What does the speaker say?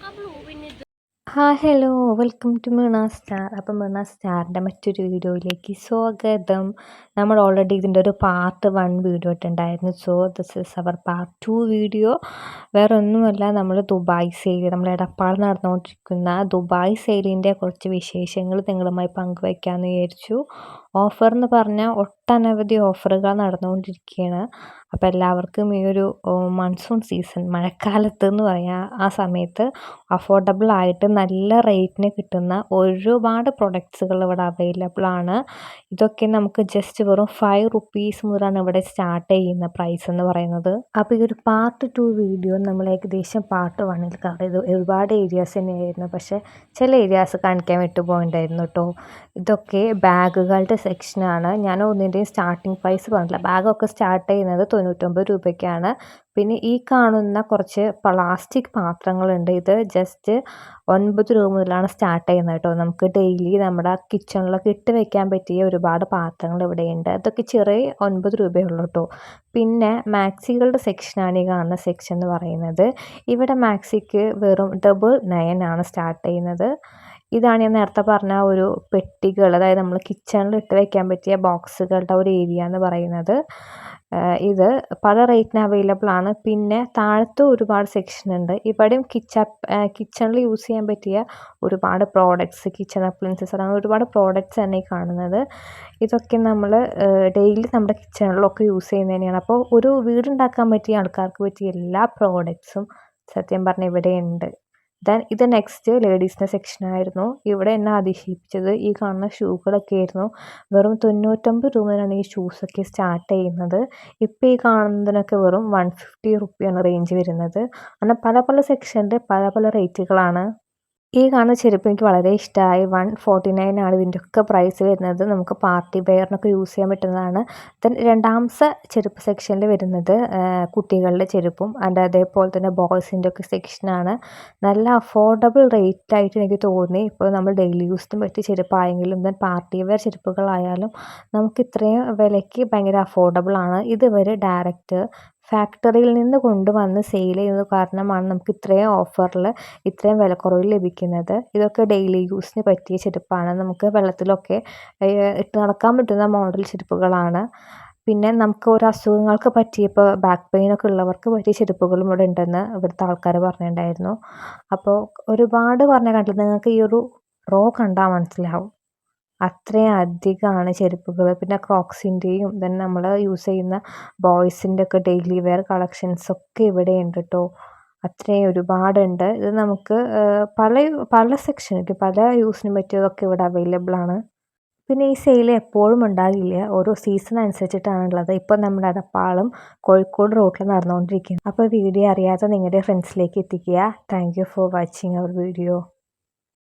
Kablo, we need hi hello welcome to Meena star. അപ്പം മീണ സ്റ്റാറിന്റെ മറ്റൊരു വീഡിയോയിലേക്ക് സ്വാഗതം. നമ്മൾ ഓൾറെഡി ഇതിന്റെ ഒരു part one video ഇട്ടുണ്ടായിരുന്നു so this is our part two video. വേറെ ഒന്നുമല്ല നമ്മൾ ദുബായ് സെയിൽ നമ്മൾ ഇടപ്പാട് നടന്നുകൊണ്ടിരിക്കുന്ന ദുബായ് സെയിലിന്റെ കുറച്ച് വിശേഷങ്ങൾ നിങ്ങളുമായി പങ്കുവയ്ക്കാമെന്ന് വിചാരിച്ചു. ഓഫർ എന്ന് പറഞ്ഞാൽ ഒട്ടനവധി ഓഫറുകൾ നടന്നുകൊണ്ടിരിക്കുകയാണ്. അപ്പോൾ എല്ലാവർക്കും ഈ ഒരു മൺസൂൺ സീസൺ മഴക്കാലത്ത് എന്ന് പറയാം ആ സമയത്ത് അഫോർഡബിൾ ആയിട്ട് നല്ല റേറ്റിന് കിട്ടുന്ന ഒരുപാട് പ്രൊഡക്ട്സുകൾ ഇവിടെ അവൈലബിൾ ആണ്. ഇതൊക്കെ നമുക്ക് ജസ്റ്റ് വെറും ഫൈവ് റുപ്പീസ് മുതലാണ് ഇവിടെ സ്റ്റാർട്ട് ചെയ്യുന്ന പ്രൈസ് എന്ന് പറയുന്നത്. അപ്പോൾ ഈ ഒരു പാർട്ട് ടു വീഡിയോ നമ്മൾ ഏകദേശം പാർട്ട് വണ്ണിൽ കവർ ചെയ്തു ഒരുപാട് ഏരിയാസ് തന്നെയായിരുന്നു. പക്ഷേ ചില ഏരിയാസ് കാണിക്കാൻ വിട്ടുപോയിട്ടുണ്ടായിരുന്നു കേട്ടോ. ഇതൊക്കെ ബാഗുകളുടെ സെക്ഷനാണ് ഞാൻ ഒന്നിന്റെയും സ്റ്റാർട്ടിംഗ് പ്രൈസ് പറഞ്ഞില്ല ബാഗൊക്കെ സ്റ്റാർട്ട് ചെയ്യുന്നത് തൊണ്ണൂറ്റൊമ്പത് രൂപയ്ക്കാണ്. പിന്നെ ഈ കാണുന്ന കുറച്ച് പ്ലാസ്റ്റിക് പാത്രങ്ങളുണ്ട്. ഇത് ജസ്റ്റ് ഒൻപത് രൂപ മുതലാണ് സ്റ്റാർട്ട് ചെയ്യുന്നത് കേട്ടോ. നമുക്ക് ഡെയിലി നമ്മുടെ കിച്ചണിലൊക്കെ ഇട്ട് വെക്കാൻ പറ്റിയ ഒരുപാട് പാത്രങ്ങൾ ഇവിടെയുണ്ട്. അതൊക്കെ ചെറിയ ഒൻപത് രൂപയേ ഉള്ളൂ കേട്ടോ. പിന്നെ മാക്സികളുടെ സെക്ഷനാണ് ഈ കാണുന്ന സെക്ഷൻ എന്ന് പറയുന്നത്. ഇവിടെ മാക്സിക്ക് വെറും ഡബിൾ നയൻ ആണ് സ്റ്റാർട്ട് ചെയ്യുന്നത്. ഇതാണ് ഞാൻ നേരത്തെ പറഞ്ഞ ഒരു പെട്ടികൾ അതായത് നമ്മൾ കിച്ചണിൽ ഇട്ട് വയ്ക്കാൻ പറ്റിയ ബോക്സുകളുടെ ഒരു ഏരിയ എന്ന് പറയുന്നത്. ഇത് പല റേറ്റിന് അവൈലബിൾ ആണ്. പിന്നെ താഴത്ത് ഒരുപാട് സെക്ഷൻ ഉണ്ട്. ഇവിടെയും കിച്ച കിച്ചണിൽ യൂസ് ചെയ്യാൻ പറ്റിയ ഒരുപാട് പ്രോഡക്റ്റ്സ് കിച്ചൺ അപ്ലയൻസസ് അങ്ങനെ ഒരുപാട് പ്രോഡക്റ്റ്സ് തന്നെ കാണുന്നത്. ഇതൊക്കെ നമ്മൾ ഡെയിലി നമ്മുടെ കിച്ചണിലൊക്കെ യൂസ് ചെയ്യുന്നതന്നെയാണ് അപ്പോൾ ഒരു വീടുണ്ടാക്കാൻ പറ്റിയ ആൾക്കാർക്ക് പറ്റിയ എല്ലാ പ്രോഡക്റ്റ്സും സത്യം പറഞ്ഞാൽ ഇവിടെയുണ്ട് ദെൻ ഇത് നെക്സ്റ്റ് ലേഡീസിന്റെ സെക്ഷനായിരുന്നു ഇവിടെ എന്നെ അതിശയിപ്പിച്ചത് ഈ കാണുന്ന ഷൂകളൊക്കെ ആയിരുന്നു. വെറും തൊണ്ണൂറ്റൊമ്പത് രൂപയാണ് ഈ ഷൂസൊക്കെ സ്റ്റാർട്ട് ചെയ്യുന്നത്. ഇപ്പോൾ ഈ കാണുന്നതിനൊക്കെ വെറും വൺ ഫിഫ്റ്റി റുപ്പിയാണ് റേഞ്ച് വരുന്നത്. അങ്ങനെ പല പല സെക്ഷന്റെ പല പല റേറ്റുകളാണ് ഈ കാണുന്ന ചെരുപ്പ് എനിക്ക് വളരെ ഇഷ്ടമായി. വൺ ഫോർട്ടി നയൻ ആണ് ഇതിന്റെയൊക്കെ പ്രൈസ് വരുന്നത്. നമുക്ക് പാർട്ടി വെയറിനൊക്കെ യൂസ് ചെയ്യാൻ പറ്റുന്നതാണ്. ദെൻ രണ്ടാമത്തെ ചെരുപ്പ് സെക്ഷനിൽ വരുന്നത് കുട്ടികളുടെ ചെരുപ്പും അതിന്റെ അതേപോലെ തന്നെ ബോയ്സിന്റെ ഒക്കെ സെക്ഷനാണ് നല്ല അഫോർഡബിൾ റേറ്റ് ആയിട്ട് എനിക്ക് തോന്നി. ഇപ്പോൾ നമ്മൾ ഡെയിലി യൂസിന് പറ്റിയ ചെരുപ്പായെങ്കിലും ദെൻ പാർട്ടി വെയർ ചെരുപ്പുകളായാലും നമുക്ക് ഇത്രയും വിലയ്ക്ക് ഭയങ്കര അഫോർഡബിൾ ആണ്. ഇതുവരെ ഡയറക്റ്റ് ഫാക്ടറിയിൽ നിന്ന് കൊണ്ടുവന്ന് സെയിൽ ചെയ്യുന്നത് കാരണമാണ് നമുക്ക് ഇത്രയും ഓഫറിൽ ഇത്രയും വിലക്കുറവിൽ ലഭിക്കുന്നത്. ഇതൊക്കെ ഡെയിലി യൂസിന് പറ്റിയ ചെരുപ്പാണ്. നമുക്ക് വെള്ളത്തിലൊക്കെ ഇട്ട് നടക്കാൻ പറ്റുന്ന മോഡൽ ചെരുപ്പുകളാണ്. പിന്നെ നമുക്ക് ഓരോ അസുഖങ്ങൾക്ക് പറ്റിയ ഇപ്പോൾ ബാക്ക് പെയിൻ ഒക്കെ ഉള്ളവർക്ക് പറ്റിയ ചെരുപ്പുകളും ഇവിടെ ഉണ്ടെന്ന് ഇവിടുത്തെ ആൾക്കാർ പറഞ്ഞിട്ടുണ്ടായിരുന്നു. അപ്പോൾ ഒരുപാട് പറഞ്ഞ കണ്ടിട്ട് നിങ്ങൾക്ക് ഈ ഒരു റോ കണ്ടാൽ മനസ്സിലാവും. അത്രയും അധികമാണ് ചെരുപ്പുകൾ പിന്നെ ക്രോക്സിന്റെയും ദെൻ നമ്മൾ യൂസ് ചെയ്യുന്ന ബോയ്സിന്റെ ഒക്കെ ഡെയിലി വെയർ കളക്ഷൻസ് ഒക്കെ ഇവിടെ ഉണ്ട് കേട്ടോ അത്രയും ഒരുപാടുണ്ട്. ഇത് നമുക്ക് പല പല സെക്ഷനിലേക്ക് പല യൂസിന് പറ്റിയതൊക്കെ ഇവിടെ അവൈലബിൾ ആണ്. പിന്നെ ഈ സെയിൽ എപ്പോഴും ഉണ്ടാകില്ല. ഓരോ സീസൺ അനുസരിച്ചിട്ടാണുള്ളത്. ഇപ്പോൾ നമ്മുടെ അടപ്പാളും കോഴിക്കോട് റോട്ടിൽ നടന്നുകൊണ്ടിരിക്കുന്നത് അപ്പോൾ വീഡിയോ അറിയാതെ നിങ്ങളുടെ ഫ്രണ്ട്സിലേക്ക് എത്തിക്കുക. Thank for watching our video